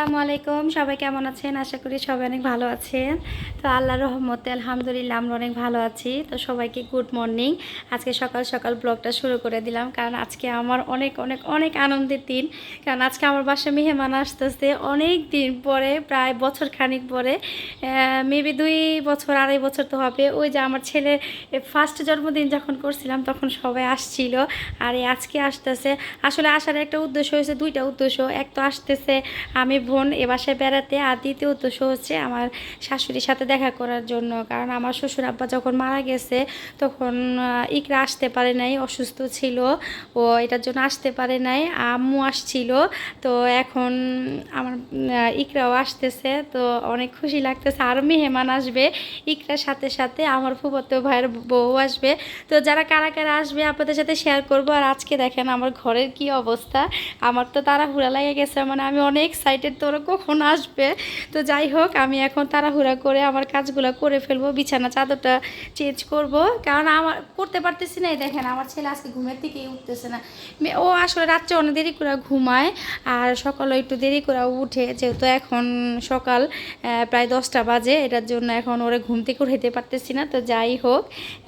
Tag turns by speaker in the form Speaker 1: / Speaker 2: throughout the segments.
Speaker 1: আসসালামু আলাইকুম। সবাই কেমন আছেন? আশা করি সবাই অনেক ভালো আছেন। তো আল্লাহর রহমতে আলহামদুলিল্লাহ আমরা অনেক ভালো আছি। তো সবাইকে গুড মর্নিং আজকে সকাল সকাল ব্লগটা শুরু করে দিলাম কারণ আজকে আমার অনেক অনেক অনেক আনন্দের দিন। কারণ আজকে আমার বাসা মেহমান আসতেছে অনেক দিন পরে, প্রায় বছর খানিক পরে। মেবি দুই বছর, আড়াই বছর তো হবে। ওই যে আমার ছেলের ফার্স্ট জন্মদিন যখন করছিলাম তখন সবাই আসছিল। আর এই আজকে আসতেছে। আসলে আসার একটা উদ্দেশ্য হয়েছে, দুইটা উদ্দেশ্য। এক তো আসতেছে আমি বোন এ বাসায় বেড়াতে, আর দ্বিতীয় উদ্দেশ্য হচ্ছে আমার শাশুড়ির সাথে দেখা করার জন্য। কারণ আমার শ্বশুর আব্বা যখন মারা গেছে, তখন ইকরা আসতে পারে নাই, অসুস্থ ছিল। ও এটার জন্য আসতে পারে নাই, আম্মু আসছিল। তো এখন আমার ইকরাও আসতেছে। তো অনেক খুশি লাগতেছে আরও মেহমান আসবে। ইকরার সাথে সাথে আমার ফুফাতো ভাইয়ের বউ আসবে। তো যারা, কারা কারা আসবে আপনাদের সাথে শেয়ার করব। আর আজকে দেখেন আমার ঘরের কি অবস্থা। আমার তো তাড়াহুড়া লেগে গেছে মানে আমি অনেক এক্সাইটেড তোরা কখন আসবে? তো যাই হোক, আমি এখন তাড়াহুড়া করে আমার কাজগুলো করে ফেলব, বিছানা চাদরটা চেঞ্জ করব। কারণ আমার, করতে পারতেছি না দেখেন আমার ছেলে আজকে ঘুমের থেকেই উঠতেছে না। ও আসলে রাত্রে অনেক দেরি করে ঘুমায়, আর সকালে একটু দেরি করে উঠে, যেহেতু এখন সকাল প্রায় দশটা বাজে, এটার জন্য এখন ওরা ঘুম থেকে উঠাইতে পারতেছি না। তো যাই হোক,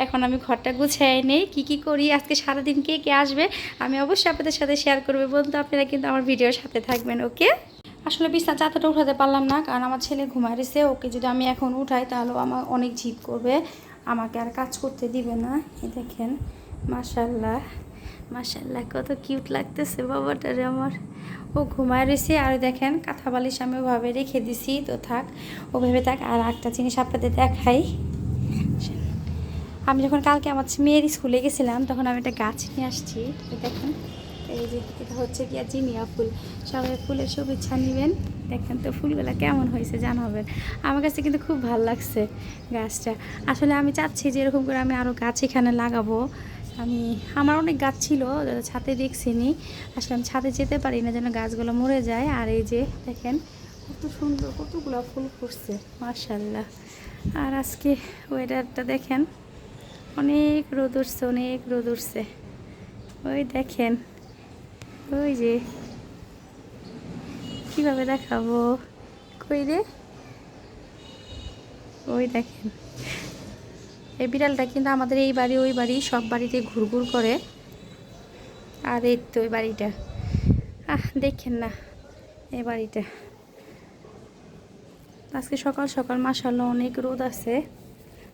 Speaker 1: এখন আমি ঘরটা গুছিয়ে নেই, কী কী করি, আজকে সারাদিন কে কে আসবে, আমি অবশ্যই আপনাদের সাথে শেয়ার করব। বন্ধু, আপনারা কিন্তু আমার ভিডিওর সাথে থাকবেন ওকে আসলে বিছনা চাদরটা উঠাতে পারলাম না, কারণ আমার ছেলে ঘুমায় রয়েছে ওকে যদি আমি এখন উঠাই তাহলে আমার অনেক জিদ করবে, আমাকে আর কাজ করতে দিবে না। এই দেখেন মাশাল্লাহ মাশাল্লাহ কত কিউট লাগতেছে বাবাটারে আমার। ও ঘুমায় রয়েছে আর দেখেন কাঁথা বালিশ আমি ওভাবে রেখে দিছি, তো থাক ওভাবে থাক, আর একটা জিনিস আপনাদের দেখাই। আমি যখন কালকে আমার মেয়ের স্কুলে গেছিলাম, তখন আমি একটা গাছ নিয়ে আসছি দেখেন। এই যে এটা হচ্ছে কি জিনিয়া ফুল। সবাই ফুলের শুভেচ্ছা নেবেন। দেখেন তো ফুলগুলো কেমন হয়েছে জানাবেন। আমার কাছে কিন্তু খুব ভালো লাগছে গাছটা। আসলে আমি চাচ্ছি যে এরকম করে আমি আরও গাছ এখানে লাগাবো। আমি, আমার অনেক গাছ ছিল ছাদে দেখছিনি। আসলে আমি ছাদে যেতে পারি না যেন গাছগুলো মরে যায়। আর এই যে দেখেন, কত সুন্দর কতগুলো ফুল ফুটছে মার্শাল্লাহ আর আজকে ওয়েদারটা দেখেন, অনেক রোদ উঠছে, অনেক রোদ উঠছে। ওই দেখেন ওই যে। কীভাবে দেখাবো? কই রে? ওই দেখেন। এই বিড়ালটা কিন্তু আমাদের এই বাড়ি, ওই বাড়ি সব বাড়িতে ঘুরঘুর করে। আর এই তো ওই বাড়িটা। আহ, দেখেন না এই বাড়িটা। আজকে সকাল সকাল মাসাল্লাহ অনেক রোদ আছে।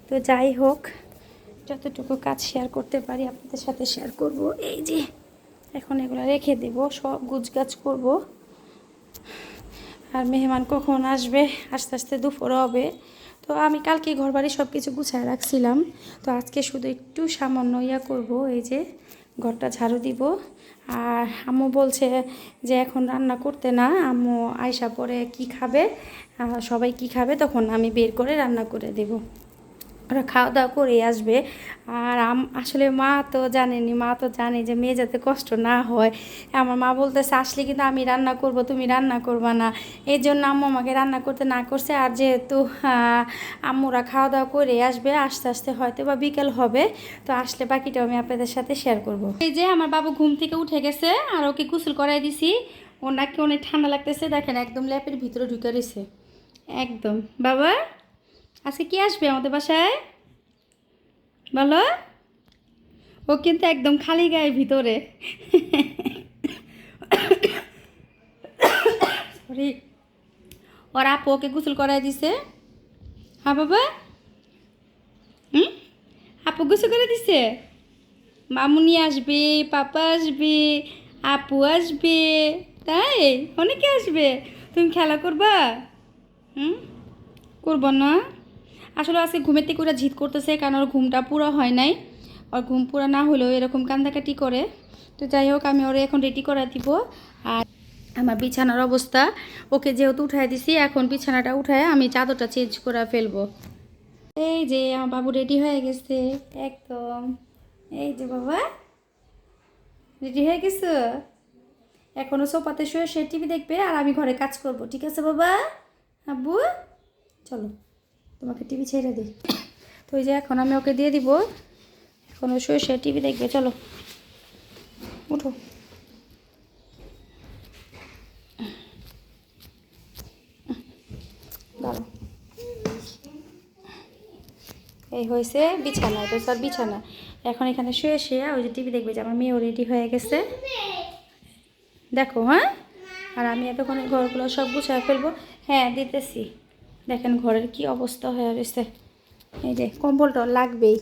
Speaker 1: তো যাই হোক, যতটুকু কাজ শেয়ার করতে পারি আপনাদের সাথে শেয়ার করব। এই যে এখন এগুলো রেখে দেব, সব গুছগাছ করব। আর মেহমান কখন আসবে? আস্তে আস্তে দুপুর হবে। তো আমি কালকে ঘর বাড়ি সব কিছু গুছায় রাখছিলাম। তো আজকে শুধু একটু সামান্য ইয়া করব, এই যে ঘরটা ঝাড়ু দিব। আর আম্মু বলছে যে এখন রান্না করতে না, আম্মু আয়সা পরে কি খাবে সবাই কি খাবে তখন আমি বের করে রান্না করে দেবো। ওরা খাওয়া দাওয়া করে আসবে। আর আসলে মা তো জানেনি মা তো জানে যে মেয়ে যাতে কষ্ট না হয়। আমার মা বলতেছে, আসলে কিন্তু আমি রান্না করব, তুমি রান্না করবা না। এই জন্য আম্মু আমাকে রান্না করতে না করছে। আর যেহেতু আম্মুরা খাওয়া দাওয়া করে আসবে, আস্তে আস্তে হয়তো বা বিকেল হবে, তো আসলে বাকিটাও আমি আপনাদের সাথে শেয়ার করব। এই যে আমার বাবু ঘুম থেকে উঠে গেছে, আর ওকে গোসল করাই দিছি। ওর নাকি অনেক ঠান্ডা লাগতেছে, দেখেন একদম ল্যাপের ভিতরে ঢুকে রয়েছে। একদম। বাবা? আজকে কি আসবে আমাদের বাসায়? বলো। ও কিন্তু একদম খালি গায়ে ভিতরে। সরি ওর আপু ওকে গোসল করাই দিছে। হ্যাঁ বাবা। হুম? আপু গোসল করে দিছে? মামুনি আসবে, পাপা আসবে, আপু আসবে। তাই? অনেকে আসবে। তুমি খেলা করবা? হুম? করব না। আসলে আজকে ঘুমের থেকে ওরা জিদ করতেছে, কারণ ওর ঘুমটা পুরো হয় নাই। ওর ঘুম পুরো না হলেও এরকম কান্দাকাটি করে। তো যাই হোক, আমি ওরে এখন রেডি করা দিব। আর আমার বিছানার অবস্থা, ওকে যেহেতু উঠাই দিছি, এখন বিছানাটা উঠায় আমি চাদরটা চেঞ্জ করে ফেলব। এই যে আমার বাবু রেডি হয়ে গেছে, একদম। এই যে বাবা রেডি হয়ে গেছো? এখনও সোপাতে শুয়ে সে টিভি দেখবে আর আমি ঘরে কাজ করব, ঠিক আছে বাবা? আব্বু, চলো। তোমাকে টিভি ছেড়ে দিই তো ওই যে এখন আমি ওকে দিয়ে দিব। এখন শুয়ে শুয়ে টিভি দেখবে, চলো। উঠো। এই হয়েছে বিছানা, এটা স্যার বিছানা। এখন এখানে শুয়ে শুয়ে ওই যে টিভি দেখবে যে আমার মেয়েও রেডি হয়ে গেছে। দেখো হ্যাঁ? আর আমি এতক্ষণ ঘরগুলো সব গুছিয়ে ফেলব। হ্যাঁ দিতেছি। দেখেন ঘরের কি অবস্থা হয়ে রয়েছে। এই যে কম্বলটা লাগবেই।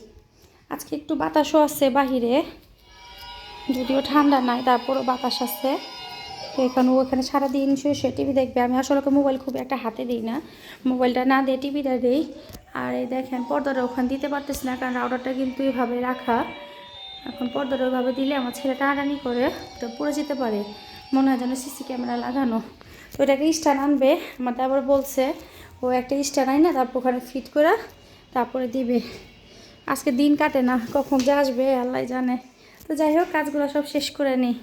Speaker 1: আজকে একটু বাতাসও আছে বাহিরে, যদিও ঠান্ডা নাই, তারপরও বাতাস আছে। তো এখানে ও এখানে সারাদিন শুয়ে শুয়ে টিভি দেখবে। আমি আসলে মোবাইল খুব একটা হাতে দিই না। মোবাইলটা না দিয়ে টিভিটা দিই। আর এই দেখেন পর্দাটা ওখানে দিতে পারতেছি না, কারণ রাউডারটা কিন্তু এইভাবে রাখা। এখন পর্দাটা ওইভাবে দিলে আমার ছেলে টানাটানি করে, তো পড়ে যেতে পারে। মনে হয় যেন সিসি ক্যামেরা লাগানো। তো এটাকে স্ট্যান্ড আনবে। আমার আবার বলছে ও একটা স্ট্যান্ড আই না, তারপর ওখানে ফিট করে তারপরে দিবে। আজকে দিন কাটে না, কখন যে আসবে আল্লাহ জানে। তো যাই হোক, কাজগুলো সব শেষ করে নিই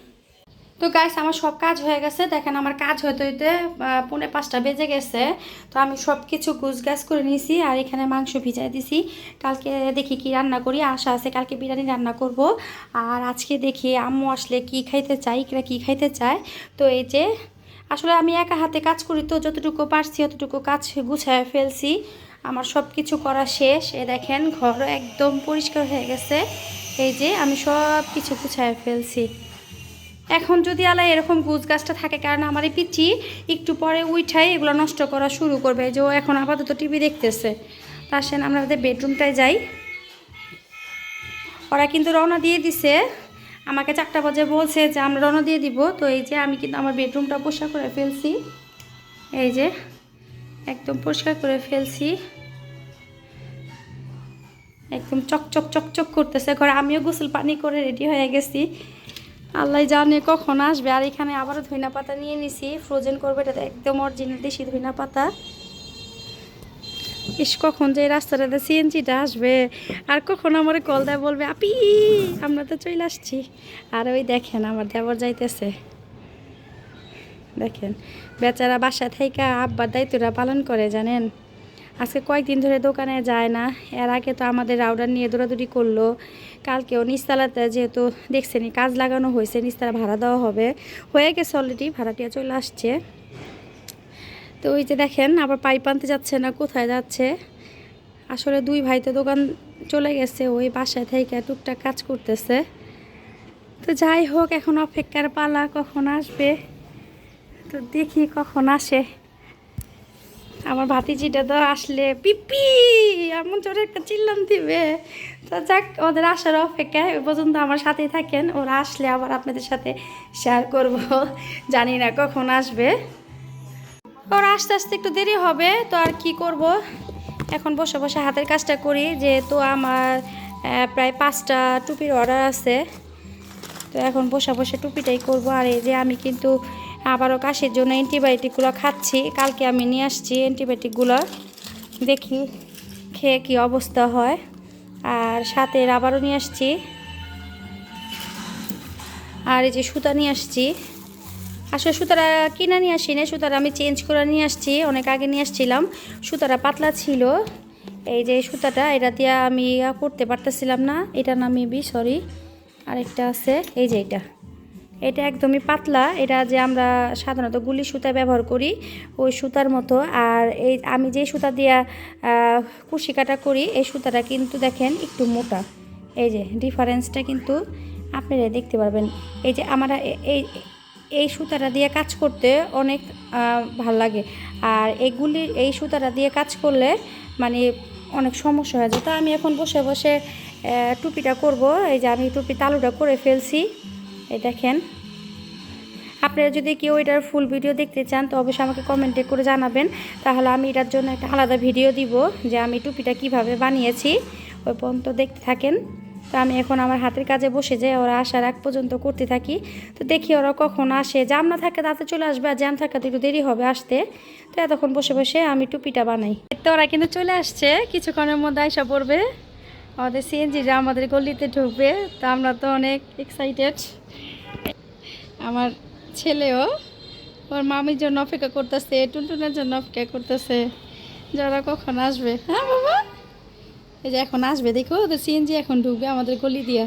Speaker 1: তো গাইস আমার সব কাজ হয়ে গেছে। দেখেন আমার কাজ হইতে হইতে পৌনে পাঁচটা বেজে গেছে। তো আমি সব কিছু গাছ করে নিয়েছি আর এখানে মাংস ভিজাই দিছি। কালকে দেখি কি রান্না করি, আশা আছে কালকে বিরিয়ানি রান্না করব। আর আজকে দেখি আম্মু আসলে কি খাইতে চাই কিরা কি খাইতে চায়। তো এই যে আসলে আমি একা হাতে কাজ করি তো যতটুকু পারছি অতটুকু কাজ গুছায় ফেলছি। আমার সব কিছু করা শেষ। এ দেখেন ঘর একদম পরিষ্কার হয়ে গেছে। এই যে আমি সব কিছু গুছায় ফেলছি। এখন যদি আলা এরকম গুছ গাছটা থাকে, কারণ আমার এই পিচি একটু পরে উইঠাই এগুলো নষ্ট করা শুরু করবে। যে ও এখন আপাতত টিভি দেখতেছে। তা সেন আমরা বেডরুমটায় যাই। ওরা কিন্তু রওনা দিয়ে দিছে। আমাকে চারটা বাজে বলছে যে, আমরা রওনা দিয়ে দিব। তো এই যে আমি কিন্তু আমার বেডরুমটা পরিষ্কার করে ফেলছি। এই যে একদম পরিষ্কার করে ফেলছি। একদম চকচক চকচক করতেছে ঘরে। আমিও গোসল পানি করে রেডি হয়ে গেছি। আল্লাহ জানে কখন আসবে। আর এখানে আবারও ধইনা পাতা নিয়ে নিছি। ফ্রোজেন করবে, এটা একদম অরিজিনাল দেশি ধইনা পাতা। ইস, কখন যে রাস্তাটাতে সিএনজিটা আসবে? আর কখন আমার কল দেয় বলবে, আপি, আমরা তো চলে আসছি। আর ওই দেখেন, আমার দেবর যাইতেছে। দেখেন, বেচারা বাসা থেকে আব্বার দায়িত্বটা পালন করে, জানেন? আজকে কয়েকদিন ধরে দোকানে যায় না। এর আগে তো আমাদের রাউডার নিয়ে দৌড়াদৌড়ি করল। কালকেও নিস্তালাতে যেহেতু দেখছেনি কাজ লাগানো হয়েছে নিস্তালা ভাড়া দেওয়া হবে। হয়ে গেছে অলরেডি ভাড়াটিয়া চলে আসছে। তো ওই যে দেখেন, আবার পাইপ আনতে যাচ্ছে না, কোথায় যাচ্ছে? আসলে দুই ভাই তো দোকান চলে গেছে, ওই বাসায় থেকে টুকটাক কাজ করতেছে। তো যাই হোক, এখন অপেক্ষার পালা, কখন আসবে? তো দেখি কখন আসে। আমার ভাতিজিটা তো আসলে পিপি এমন জোরে একটা চিল্লান দিবে। তো যাক, ওদের আসার অপেক্ষায় ওই পর্যন্ত আমার সাথেই থাকেন। ওরা আসলে আবার আপনাদের সাথে শেয়ার করব। জানি না কখন আসবে। ওরা আস্তে আস্তে একটু দেরি হবে, তো আর কি করব? এখন বসে বসে হাতের কাজটা করি, যেহেতু আমার প্রায় পাঁচটা টুপির অর্ডার আছে। তো এখন বসে বসে টুপিটাই করব, আর এই যে আমি কিন্তু আবারও কাশির জন্য অ্যান্টিবায়োটিকগুলো খাচ্ছি, কালকে আমি নিয়ে আসছি অ্যান্টিবায়োটিকগুলো দেখি খেয়ে কি অবস্থা হয়। আর সাথে আবারও নিয়ে আসছি। আর এই যে সুতা নিয়ে আসছি। আসলে সুতারা কিনা নিয়ে আসি না সুতারা আমি চেঞ্জ করে নিয়ে আসছি, অনেক আগে নিয়ে আসছিলাম। সুতারা পাতলা ছিল। এই যে সুতাটা, এটা দিয়ে আমি করতে পারতেছিলাম না। এটা না মেবি সরি আরেকটা আছে, এই যে এটা। এটা একদমই পাতলা। এটা যে আমরা সাধারণত গুলি সুতা ব্যবহার করি, ওই সুতার মতো। আর এই, আমি যে সুতা দিয়া কুশি কাটা করি, এই সুতাটা কিন্তু দেখেন একটু মোটা। এই যে ডিফারেন্সটা কিন্তু আপনারা দেখতে পারবেন। এই যে, আমরা এই এই সুতাটা দিয়ে কাজ করতে অনেক ভালো লাগে। আর এগুলি, এই সুতাটা দিয়ে কাজ করলে মানে অনেক সমস্যা হয়ে যায়। তো আমি এখন বসে বসে টুপিটা করব। এই যে আমি টুপি তালুটা করে ফেলছি। এই দেখেন। আপনারা যদি কেউ এটার ফুল ভিডিও দেখতে চান, তো অবশ্যই আমাকে কমেন্টে করে জানাবেন। তাহলে আমি এটার জন্য একটা আলাদা ভিডিও দিব যে আমি টুপিটা কীভাবে বানিয়েছি। ওই পর্যন্ত দেখতে থাকেন। তো আমি এখন আমার হাতের কাজে বসে যাই, ওরা আসার আগ পর্যন্ত করতে থাকি। তো দেখি ওরা কখন আসে। জাম না থাকে তাতে চলে আসবে, আর জ্যাম থাকাতে একটু দেরি হবে আসতে। তো এতক্ষণ বসে বসে আমি টুপিটা বানাই। তো ওরা কিন্তু চলে আসছে, কিছুক্ষণের মধ্যে আইসা পড়বে। আমাদের সিএনজিরা আমাদের গলিতে ঢুকবে, তো আমরা তো অনেক এক্সাইটেড আমার ছেলেও, ওর মামির জন্য অপেক্ষা করতেছে, টুনটুনের জন্য অপেক্ষা করতেছে যারা কখন আসবে। হ্যাঁ বাবা? এই যে এখন আসবে দেখো ওদের সিএনজি এখন ঢুকবে আমাদের গলি দিয়া।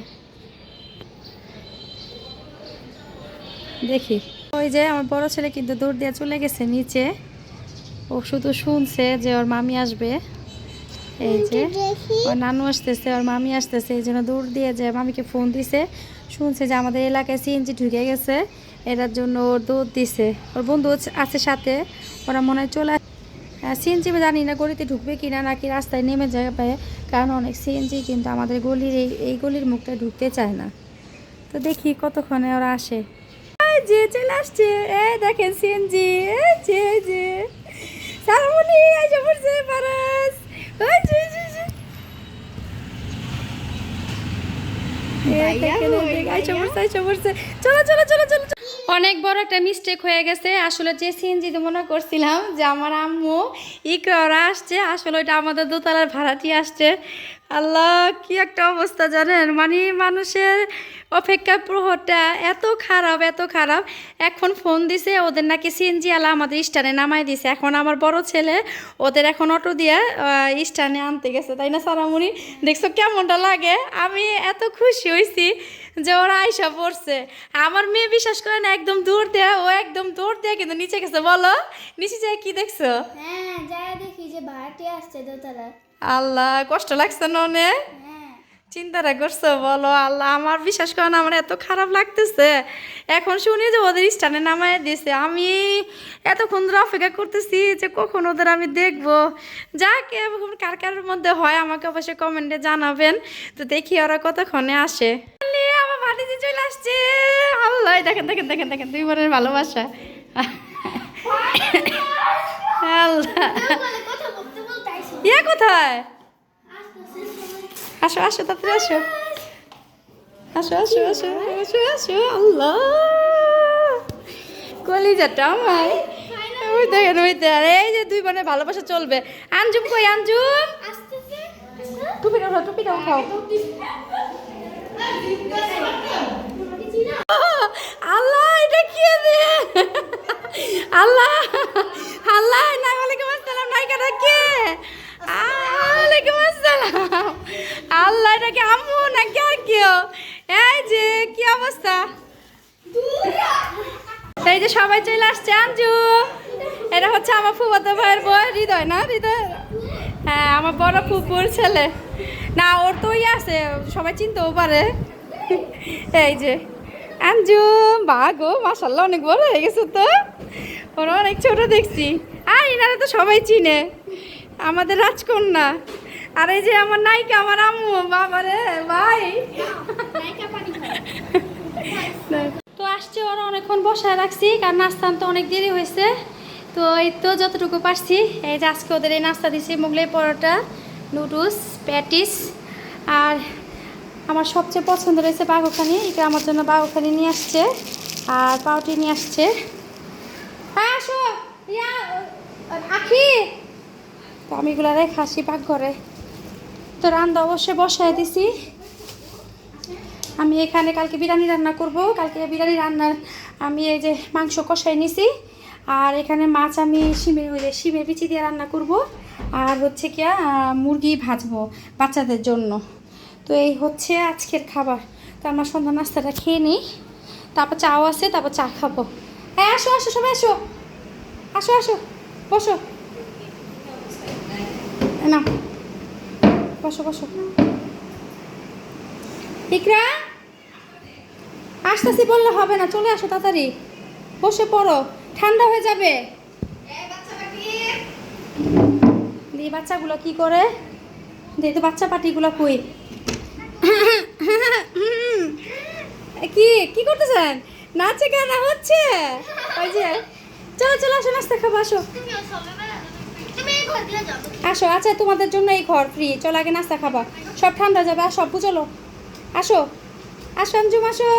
Speaker 1: দেখি। ওই যে আমার বড় ছেলে কিন্তু দৌড় দিয়ে চলে গেছে নিচে। ও শুধু শুনছে যে ওর মামি আসবে। এই যে ওর নানু আসতেছে ওর মামি আসতেছে এই জন্য দৌড় দিয়ে যে মামিকে ফোন দিছে। শুনছে যে আমাদের এলাকায় সিএনজি ঢুকে গেছে এটার জন্য ওর দৌড় দিছে। ওর বন্ধু আছে সাথে ওরা মনে হয় চলে সিএনজি জানি না গলিতে ঢুকবে কিনা নাকি রাস্তায় নেমে যাবে কারণ অনেক সিএনজি কিন্তু আমাদের গলির এই এই গলির মুখটা ঢুকতে চায় না। তো দেখি কতক্ষণে ওরা আসে। যে চলে আসছে এই দেখেন সিএনজি যে যে। পড়ছে পারাস। চলো চলো চলো চলো। অনেক বড় একটা মিস্টেক হয়ে গেছে। আসলে যে সিএনজি মনে করছিলাম যে আমার আম্মু ইকরা আসছে, আসলে ওইটা আমাদের দোতলার ভাড়াটি আসছে। আল্লাহ, কি একটা অবস্থা জানেন? মানে মানুষের অপেক্ষা প্রহরটা এত খারাপ এত খারাপ। এখন ফোন দিছে, ওদের নাকি সিএনজি আলা আমাদের স্টানে নামাই দিছে। এখন আমার বড় ছেলে, ওদের এখন অটো দিয়ে স্টানে আনতে গেছে, তাই না সারামুনি দেখছ কেমনটা লাগে? আমি এত খুশি হয়েছি যে ওরা আইসা পড়ছে। আমার মেয়ে বিশ্বাস করে না, একদম দূর দেয়া, ও একদম দূর দেয়া কিন্তু নিচে গেছে, বলো। নিচে যায় কি দেখছ?
Speaker 2: হ্যাঁ যাই দেখি যে ভাড়াটি আসছে দোতলা
Speaker 1: আল্লাহ কষ্ট লাগছে না অনেক
Speaker 2: হ্যাঁ।
Speaker 1: চিন্তাটা করছ বলো আল্লাহ আমার বিশ্বাস করে না আমার এত খারাপ লাগতেছে। এখন শুনি যে ওদের স্টানে নামায় দিয়েছে আমি এতক্ষণ ধরে অপেক্ষা করতেছি যে কখন ওদের আমি দেখব। যাক এখন কার কার মধ্যে হয় আমাকে অবশ্যই কমেন্টে জানাবেন। তো দেখি ওরা কতক্ষণে আসে। আমার ভাতিজি চলে আসছে। আল্লাহ দেখেন দেখেন দেখেন দেখেন দুই বোনের ভালোবাসা। আল্লাহ
Speaker 2: বলে কথা বলতে বলতে আইসো
Speaker 1: ইয়া কোথায়? আসো আসো, তাড়াতাড়ি আসো। আসো আসো আসো আসো আসো, আল্লাহ। কলিজাটা আমার। ওই দেখেন, ওই এই যে দুই বোনের ভালোবাসা চলবে। আঞ্জুম কই, আঞ্জুম? টুপিটা উঠাও টুপিটা উঠাও আল্লাহ, এটা কি আল্লাহ আল্লাহ নাই ওয়ালাইকুম আসসালাম নাই কাটা কে ওয়ালাইকুম আসসালাম আল্লাহ এটা কি আম্মু না কে আর কেউ এই যে, কি অবস্থা? এই যে সবাই চলে আসছে, আঞ্জু। এটা হচ্ছে আমার ফুফাতো ভাইয়ের বই হৃদয়, না হৃদয়? হ্যাঁ আমার বড় ফুপুর ছেলে। না, ওর তো ওই আছে, সবাই চিনতেও পারে। এই যে, আঞ্জু বা গো মাসাল্লাহ অনেক বড় হয়ে গেছে তো। ওরা অনেক ছোট দেখছি। আর এনারা তো সবাই চিনে। আমাদের রাজকন্যা। আর এই যে আমার নায়িকা, আমার আম্মু, বাবারে, ভাই। তো আসছে, ওরা অনেকক্ষণ বসায় রাখছি, কারণ নাস্তা তো অনেক দেরি হয়েছে। তো এই তো যতটুকু পারছি, এই যে আজকে ওদের এই নাস্তা দিছি, মোগলাই পরোটা, নুডলস, প্যাটিস। আর আমার সবচেয়ে পছন্দ রয়েছে বাগুখানি, এটা আমার জন্য বাগুখানি নিয়ে আসছে, আর পাউটি নিয়ে আসছে। হ্যাঁ আসো। আখি। তো আমি এগুলো রেখে আসি পাকঘরে তো রান্না অবশ্যই বসায় দিছি। আমি এখানে কালকে বিরিয়ানি রান্না করব। কালকে বিরিয়ানি রান্নার আমি এই যে মাংস কষাই নিছি। আর এখানে মাছ আমি শিমের ওই শিমের বিচি দিয়ে রান্না করব। আর হচ্ছে কি মুরগি ভাজবো বাচ্চাদের জন্য। তো এই হচ্ছে আজকের খাবার। তো আমার সন্ধ্যা নাস্তাটা খেয়ে নিই। তারপর চাও আছে, তারপর চা খাব। হ্যাঁ আসো আসো, সবাই আসো। আসো আসো, বসো। না। বসো বসো। ইকরা? আসতেছি বললে হবে না চলে আসো তাড়াতাড়ি। বসে পড়ো ঠান্ডা হয়ে যাবে। দিয়ে বাচ্চাগুলো কি করে? দিয়ে তো বাচ্চা পাটিগুলো কই? কি কি করতেছেন? নাচে গানা হচ্ছে? ওই যে চলো চলো আসো নাস্তা খাব আসো। আসো আচ্ছা তোমাদের জন্য এই ঘর ফ্রি চলো আগে নাস্তা খাবা। সব ঠান্ডা যাবে আর সব চলো। আসো। আসো আঞ্জুম আসো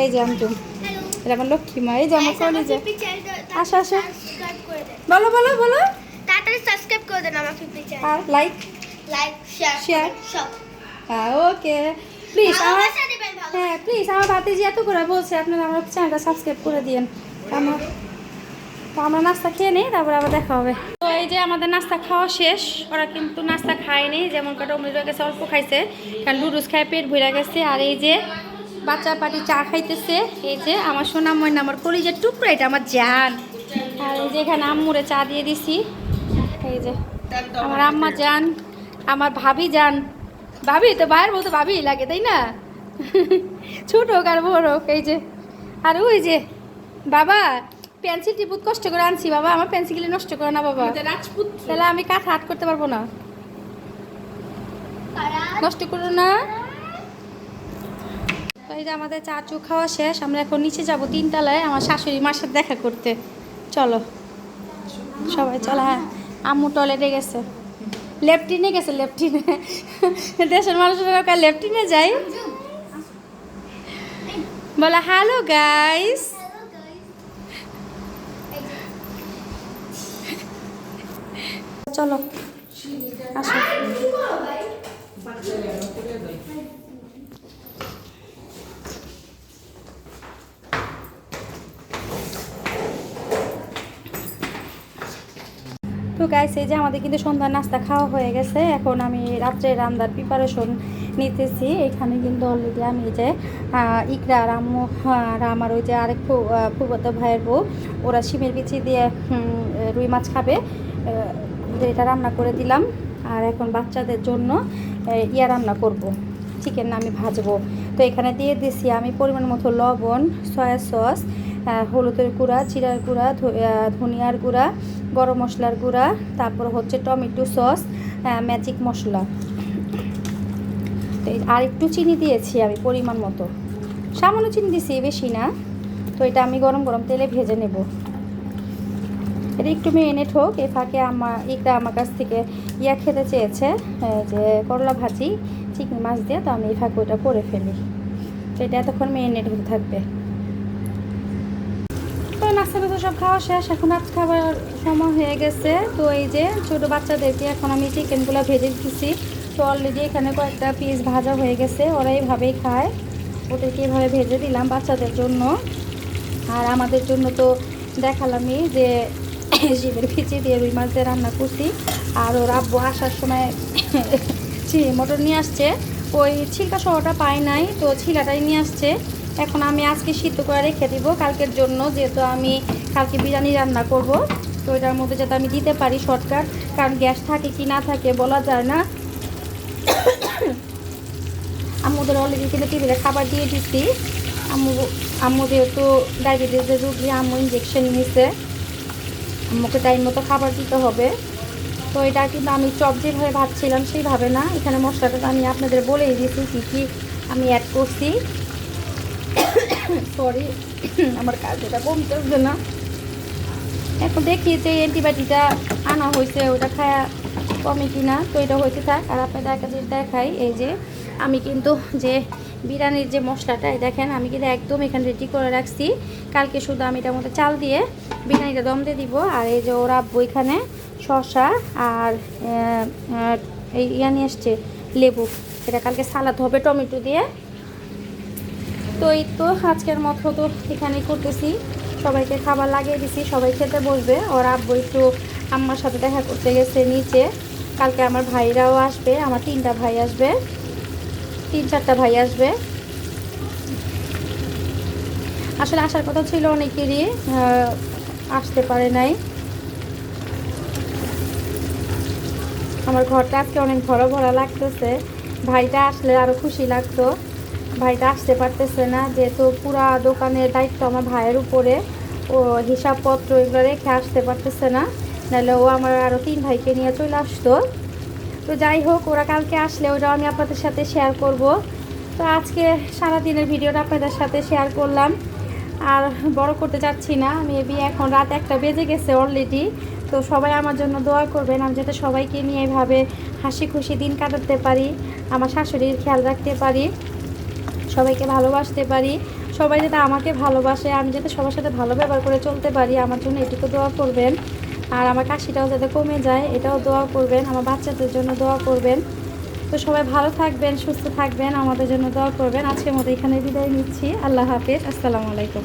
Speaker 1: এই যে আঞ্জুম এটা আমার লক্ষ্মী মা এই যে আমার কলেজে। আসো, আসো। বলো বলো বলো।
Speaker 2: তাড়াতাড়ি সাবস্ক্রাইব করে দেন আমার ফিফটি চ্যানেল
Speaker 1: আর লাইক
Speaker 2: লাইক শেয়ার
Speaker 1: Share.
Speaker 2: সব।
Speaker 1: হ্যাঁ ওকে। প্লিজ আমার হ্যাঁ প্লিজ আমার ভাতিজি এত করে বলছে আপনারা আমার চ্যানেলটা সাবস্ক্রাইব করে দিয়েন। আমার আমরা নাস্তা খেয়ে নিই, তারপরে আবার দেখা হবে। তো এই যে আমাদের নাস্তা খাওয়া শেষ, ওরা কিন্তু নাস্তা খায়নি যেমন কটা অমৃত গেছে, অল্প খাইছে, কারণ লুডুস খায় পেট ভরে গেছে, আর এই যে বাচ্চা পাটি চা খাইতেছে, এই যে আমার সোনা ময়না আমার কলিজের টুকরো, এটা আমার জান। আর এই যে এখানে আম্মুরে চা দিয়ে দিছি, এই যে আমার আম্মা যান আমার ভাবি যান ভাবি তো বাইরের মতো ভাবি লাগে, তাই না? ছোট হোক আর বড় হোক, এই যে। আর ওই যে বাবা পেন্সিল টিপুত কষ্ট করে আনছি বাবা। আমার পেন্সিল নষ্ট করে না বাবা।
Speaker 3: রাজপুত্র।
Speaker 1: তাহলে আমি কাঠ হাট করতে পারব না। নষ্ট করো না। তো এই যে আমাদের চা চু খাওয়া শেষ আমরা এখন নিচে যাব তিনতলায়। আমার শাশুড়ি মার সাথে দেখা করতে। চলো। সবাই চলো হ্যাঁ। আম্মু টয়লেটে গেছে। লেফটিনে গেছে লেফটিনে দেশের মানুষেরা লেফটিনে যাই? বলে হ্যালো গাইস চলো আসো। তো গাইস এই যে আমাদের কিন্তু সন্ধ্যার নাস্তা খাওয়া হয়ে গেছে। এখন আমি রাত্রে রান্নার প্রিপারেশন নিতেছি। এখানে কিন্তু অলরেডি আমি যে ইকরা আর আম্মু আর আমার ওই যে আরেক ফু- আহ, ভাইয়ের বউ ওরা শিমের বিচি দিয়ে রুই মাছ খাবে। আহ, যে এটা রান্না করে দিলাম। আর এখন বাচ্চাদের জন্য ইয়া রান্না করব। চিকেন আমি ভাজবো। তো এখানে দিয়ে দিছি আমি পরিমাণ মতো লবণ সয়া সস হলুদের গুঁড়া জিরার গুঁড়া ধনিয়ার গুঁড়া গরম মশলার গুঁড়া তারপর হচ্ছে টমেটো সস ম্যাজিক মশলা। তো আর একটু চিনি দিয়েছি আমি পরিমাণ মতো। সামান্য চিনি দিয়েছি বেশি না। তো এটা আমি গরম গরম তেলে ভেজে নেব। এটা একটু মেরিনেট হোক, এ ফাঁকে আমার এটা আমার কাছ থেকে ইয়া খেতে চেয়েছে যে করলা ভাজি চিকেন মাছ দিয়ে, তো আমি এই ফাঁকে ওটা করে ফেলি। তো এটা এতক্ষণ মেরিনেট হতে থাকবে। তো নাস্তা সব খাওয়া শেষ, এখন রাত খাবার সময় হয়ে গেছে। তো এই যে ছোটো বাচ্চাদেরকে এখন আমি চিকেনগুলো ভেজে দিচ্ছি তো অলরেডি এখানে কয়েকটা পিস ভাজা হয়ে গেছে, ওরা এইভাবেই খায়। ওদেরকে এইভাবে ভেজে দিলাম বাচ্চাদের জন্য। আর আমাদের জন্য তো দেখালামই যে শিবের খিচি দিয়ে রুই মাছ দিয়ে রান্না করছি। আর ওর আব্বু আসার সময় চিড়ি মটর নিয়ে আসছে। ওই ছিলকা সহটা পাই নাই, তো ছিলাটাই নিয়ে আসছে। এখন আমি আজকে সিদ্ধ করে রেখে দিব, কালকের জন্য যেহেতু আমি কালকে বিরিয়ানি রান্না করব। তো এটার মধ্যে যাতে আমি দিতে পারি শর্টকাট কারণ গ্যাস থাকে কি না থাকে বলা যায় না। আম্মুদের অলরেডি কিন্তু টিভিতে খাবার দিয়ে দিচ্ছি আম্মু আম্মু যেহেতু ডায়াবেটিসের রুগী, আম্মু ইঞ্জেকশন নিছে। আম্মুকে টাইম মতো খাবার দিতে হবে। তো এটা কিন্তু আমি চপ যেভাবে ভাবছিলাম সেইভাবে না। এখানে মশলাটা আমি আপনাদের বলেই দিয়েছি কী কী আমি অ্যাড করছি। সরি আমার কাজ এটা কমতেছে না। এখন দেখি যে অ্যান্টিবায়োটিকটা আনা হয়েছে, ওটা খায়া কমে কিনা। তো এটা হয়েছে থাক, আর আপনাদের একটা দেখাই, এই যে আমি কিন্তু যে বিরিয়ানির যে মশলাটা, এই দেখেন, আমি কিন্তু একদম এখানে রেডি করে রাখছি। কালকে শুধু আমি এটার মধ্যে চাল দিয়ে বিরিয়ানিটা দম দিয়ে দিব। আর এই যে ওরা আব্বু শসা আর এই ইয়া নিয়ে আসছে, লেবু। এটা কালকে সালাদ হবে টমেটো দিয়ে। তো এই তো আজকের মতো তো এখানেই করতেছি। সবাইকে খাবার লাগিয়ে দিছি, সবাই খেতে বসবে। ওর আব্বু একটু আম্মার সাথে দেখা করতে গেছে নিচে। কালকে আমার ভাইরাও আসবে, আমার তিনটা ভাই আসবে। তিন চারটা ভাই আসবে। আসলে আসার কথা ছিল অনেকেরই আসতে পারে নাই। আমার ঘরটা আজকে অনেক ভরা ভরা লাগতেছে। ভাইটা আসলে আরও খুশি লাগতো। ভাইটা আসতে পারতেছে না, যেহেতু পুরা দোকানের দায়িত্ব আমার ভাইয়ের উপরে। ও হিসাবপত্র এগুলো রেখে আসতে পারতেছে না। নাহলে ও আমার আরও তিন ভাইকে নিয়ে চলে আসতো। তো যাই হোক, ওরা কালকে আসলে ওটাও আমি আপনাদের সাথে শেয়ার করব। তো আজকে সারা দিনের ভিডিওটা আপনাদের সাথে শেয়ার করলাম। আর বড় করতে চাচ্ছি না মেবি এখন রাত একটা বেজে গেছে অলরেডি তো সবাই আমার জন্য দোয়া করবেন, আমি যাতে সবাইকে নিয়ে এভাবে হাসি খুশি দিন কাটাতে পারি, আমার শাশুড়ির খেয়াল রাখতে পারি, সবাইকে ভালোবাসতে পারি, সবাই যাতে আমাকে ভালোবাসে, আমি যাতে সবার সাথে ভালো ব্যবহার করে চলতে পারি, আমার জন্য এটুকু দোয়া করবেন। আর আমার কাশিটাও যাতে কমে যায়, এটাও দোয়া করবেন, আমার বাচ্চাদের জন্য দোয়া করবেন। তো সবাই ভালো থাকবেন, সুস্থ থাকবেন, আমাদের জন্য দোয়া করবেন। আজকের মতো এখানে বিদায় নিচ্ছি। আল্লাহ হাফিজ, আসসালামু আলাইকুম।